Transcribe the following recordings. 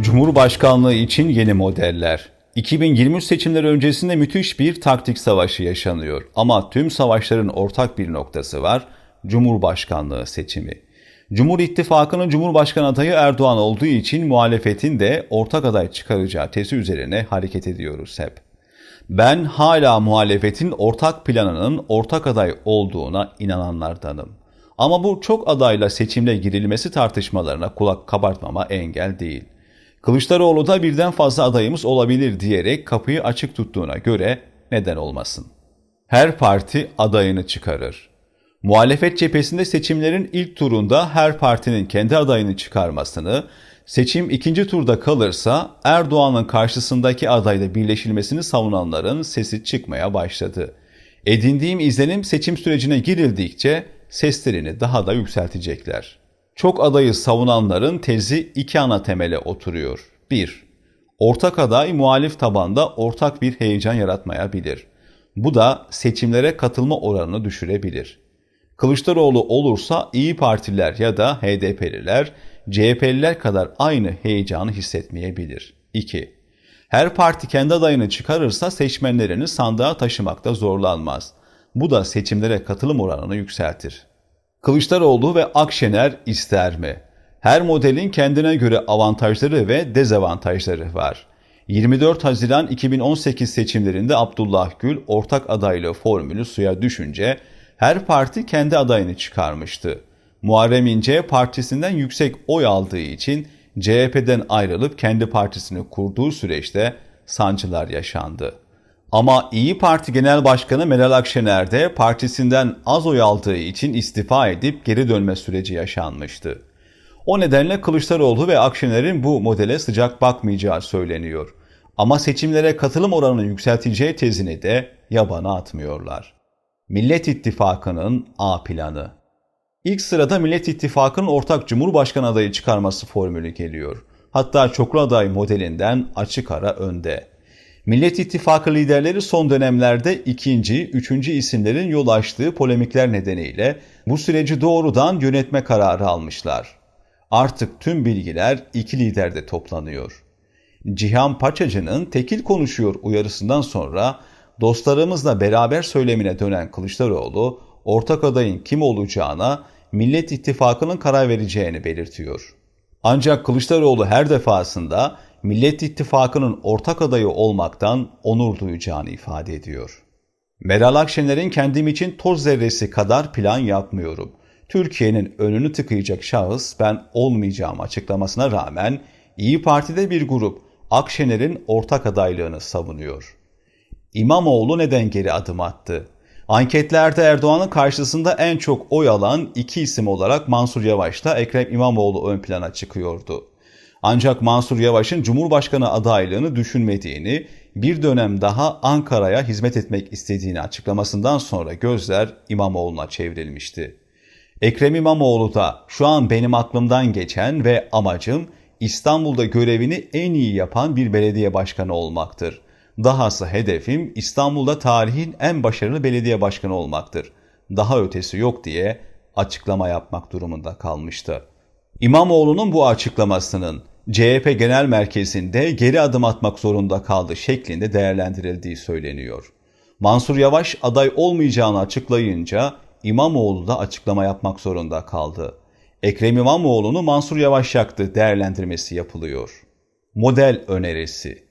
Cumhurbaşkanlığı için yeni modeller. 2023 seçimleri öncesinde müthiş bir taktik savaşı yaşanıyor. Ama tüm savaşların ortak bir noktası var. Cumhurbaşkanlığı seçimi. Cumhur İttifakı'nın Cumhurbaşkanı adayı Erdoğan olduğu için muhalefetin de ortak aday çıkaracağı tezi üzerine hareket ediyoruz hep. Ben hala muhalefetin ortak planının ortak aday olduğuna inananlardanım. Ama bu çok adayla seçimle girilmesi tartışmalarına kulak kabartmama engel değil. Kılıçdaroğlu da birden fazla adayımız olabilir diyerek kapıyı açık tuttuğuna göre neden olmasın? Her parti adayını çıkarır. Muhalefet cephesinde seçimlerin ilk turunda her partinin kendi adayını çıkarmasını, seçim ikinci turda kalırsa Erdoğan'ın karşısındaki adayla birleşilmesini savunanların sesi çıkmaya başladı. Edindiğim izlenim seçim sürecine girildikçe seslerini daha da yükseltecekler. Çok adayı savunanların tezi iki ana temele oturuyor. 1. Ortak aday muhalif tabanda ortak bir heyecan yaratmayabilir. Bu da seçimlere katılma oranını düşürebilir. Kılıçdaroğlu olursa İyi Partililer ya da HDP'liler CHP'liler kadar aynı heyecanı hissetmeyebilir. 2. Her parti kendi adayını çıkarırsa seçmenlerini sandığa taşımakta zorlanmaz. Bu da seçimlere katılım oranını yükseltir. Kılıçdaroğlu ve Akşener ister mi? Her modelin kendine göre avantajları ve dezavantajları var. 24 Haziran 2018 seçimlerinde Abdullah Gül ortak adaylığı formülü suya düşünce her parti kendi adayını çıkarmıştı. Muharrem İnce partisinden yüksek oy aldığı için CHP'den ayrılıp kendi partisini kurduğu süreçte sancılar yaşandı. Ama İyi Parti Genel Başkanı Meral Akşener de partisinden az oy aldığı için istifa edip geri dönme süreci yaşanmıştı. O nedenle Kılıçdaroğlu ve Akşener'in bu modele sıcak bakmayacağı söyleniyor. Ama seçimlere katılım oranını yükselteceği tezini de yabana atmıyorlar. Millet İttifakı'nın A planı. İlk sırada Millet İttifakı'nın ortak Cumhurbaşkanı adayı çıkarması formülü geliyor. Hatta çoklu aday modelinden açık ara önde. Millet İttifakı liderleri son dönemlerde ikinci, üçüncü isimlerin yol açtığı polemikler nedeniyle bu süreci doğrudan yönetme kararı almışlar. Artık tüm bilgiler iki liderde toplanıyor. Cihan Paçacı'nın tekil konuşuyor uyarısından sonra dostlarımızla beraber söylemine dönen Kılıçdaroğlu, ortak adayın kim olacağına Millet İttifakı'nın karar vereceğini belirtiyor. Ancak Kılıçdaroğlu her defasında Millet İttifakı'nın ortak adayı olmaktan onur duyacağını ifade ediyor. Meral Akşener'in kendim için toz zerresi kadar plan yapmıyorum. Türkiye'nin önünü tıkayacak şahıs ben olmayacağım açıklamasına rağmen İyi Parti'de bir grup Akşener'in ortak adaylığını savunuyor. İmamoğlu neden geri adım attı? Anketlerde Erdoğan'ın karşısında en çok oy alan iki isim olarak Mansur Yavaş'la Ekrem İmamoğlu ön plana çıkıyordu. Ancak Mansur Yavaş'ın Cumhurbaşkanı adaylığını düşünmediğini, bir dönem daha Ankara'ya hizmet etmek istediğini açıklamasından sonra gözler İmamoğlu'na çevrilmişti. Ekrem İmamoğlu da şu an benim aklımdan geçen ve amacım İstanbul'da görevini en iyi yapan bir belediye başkanı olmaktır. Dahası hedefim İstanbul'da tarihin en başarılı belediye başkanı olmaktır. Daha ötesi yok diye açıklama yapmak durumunda kalmıştı. İmamoğlu'nun bu açıklamasının CHP Genel Merkezi'nde geri adım atmak zorunda kaldı şeklinde değerlendirildiği söyleniyor. Mansur Yavaş aday olmayacağını açıklayınca İmamoğlu da açıklama yapmak zorunda kaldı. Ekrem İmamoğlu'nu Mansur Yavaş yaktı değerlendirmesi yapılıyor. Model önerisi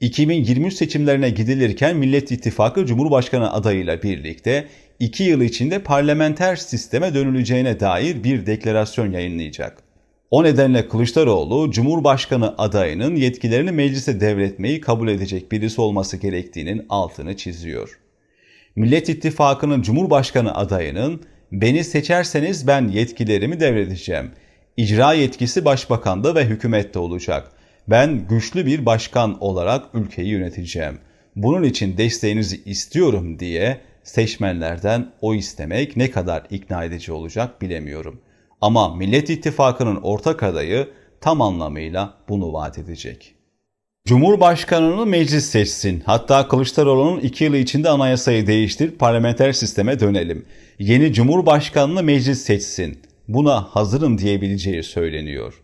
2023 seçimlerine gidilirken Millet İttifakı Cumhurbaşkanı adayıyla birlikte 2 yıl içinde parlamenter sisteme dönüleceğine dair bir deklarasyon yayınlayacak. O nedenle Kılıçdaroğlu Cumhurbaşkanı adayının yetkilerini meclise devretmeyi kabul edecek birisi olması gerektiğinin altını çiziyor. Millet İttifakı'nın Cumhurbaşkanı adayının beni seçerseniz ben yetkilerimi devredeceğim. İcra yetkisi başbakanda ve hükümette olacak. Ben güçlü bir başkan olarak ülkeyi yöneteceğim. Bunun için desteğinizi istiyorum diye seçmenlerden o istemek ne kadar ikna edici olacak bilemiyorum. Ama Millet İttifakı'nın ortak adayı tam anlamıyla bunu vaat edecek. Cumhurbaşkanını meclis seçsin. Hatta Kılıçdaroğlu'nun iki yıl içinde anayasayı değiştir, parlamenter sisteme dönelim. Yeni Cumhurbaşkanını meclis seçsin. Buna hazırım diyebileceği söyleniyor.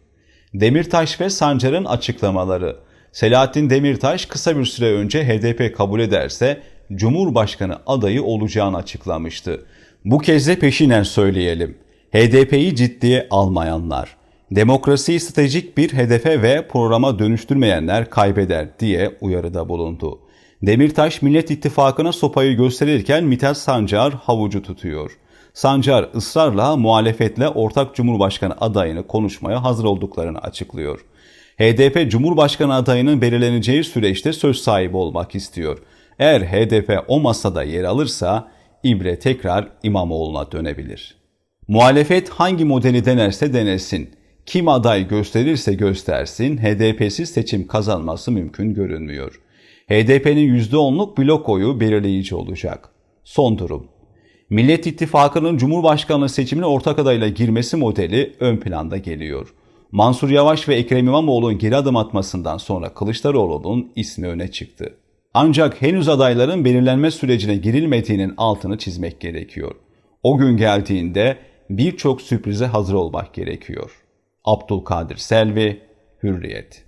Demirtaş ve Sancar'ın açıklamaları. Selahattin Demirtaş kısa bir süre önce HDP kabul ederse Cumhurbaşkanı adayı olacağını açıklamıştı. Bu kez de peşinen söyleyelim. HDP'yi ciddiye almayanlar, demokrasiyi stratejik bir hedefe ve programa dönüştürmeyenler kaybeder diye uyarıda bulundu. Demirtaş Millet İttifakı'na sopayı gösterirken Mithat Sancar havucu tutuyor. Sancar ısrarla muhalefetle ortak Cumhurbaşkanı adayını konuşmaya hazır olduklarını açıklıyor. HDP Cumhurbaşkanı adayının belirleneceği süreçte söz sahibi olmak istiyor. Eğer HDP o masada yer alırsa İbre tekrar İmamoğlu'na dönebilir. Muhalefet hangi modeli denerse denesin, kim aday gösterirse göstersin HDP'siz seçim kazanması mümkün görünmüyor. HDP'nin %10'luk blok oyu belirleyici olacak. Son durum. Millet İttifakı'nın Cumhurbaşkanlığı seçimine ortak adayla girmesi modeli ön planda geliyor. Mansur Yavaş ve Ekrem İmamoğlu'nun geri adım atmasından sonra Kılıçdaroğlu'nun ismi öne çıktı. Ancak henüz adayların belirlenme sürecine girilmediğinin altını çizmek gerekiyor. O gün geldiğinde birçok sürprize hazır olmak gerekiyor. Abdülkadir Selvi, Hürriyet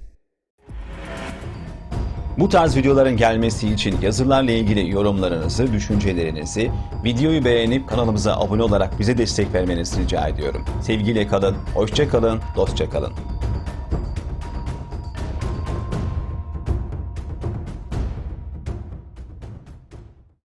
bu tarz videoların gelmesi için yazılarla ilgili yorumlarınızı, düşüncelerinizi, videoyu beğenip kanalımıza abone olarak bize destek vermenizi rica ediyorum. Sevgiyle kalın, hoşça kalın, dostça kalın.